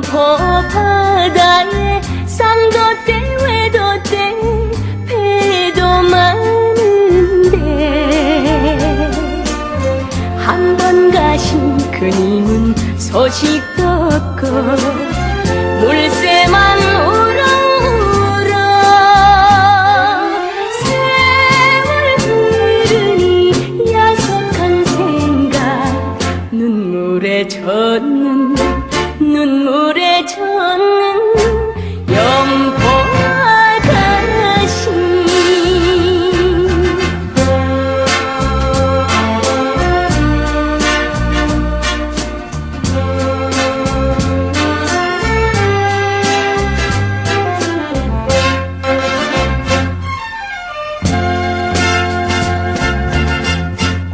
바다에 쌍도 떼 외도 떼 배도 많은데 한 번 가신 그님은 소식도 없고 물새만 울어 세월 흐르니 야속한 생각 눈물에 젖는 영포 아가씨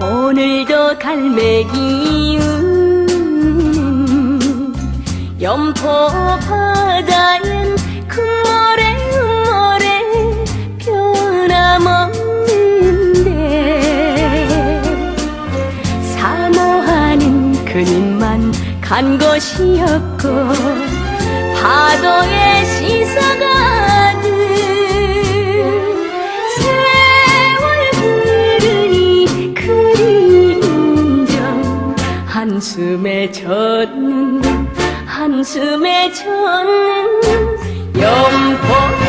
오늘도 갈매기 연포 바다엔 금모래 흠모래 변함없는데 사모하는 그님만 간 곳이 없고 파도에 씻어가듯 세월 흐르니 그리 인정 한숨에 젖는 한숨에 젖는 연포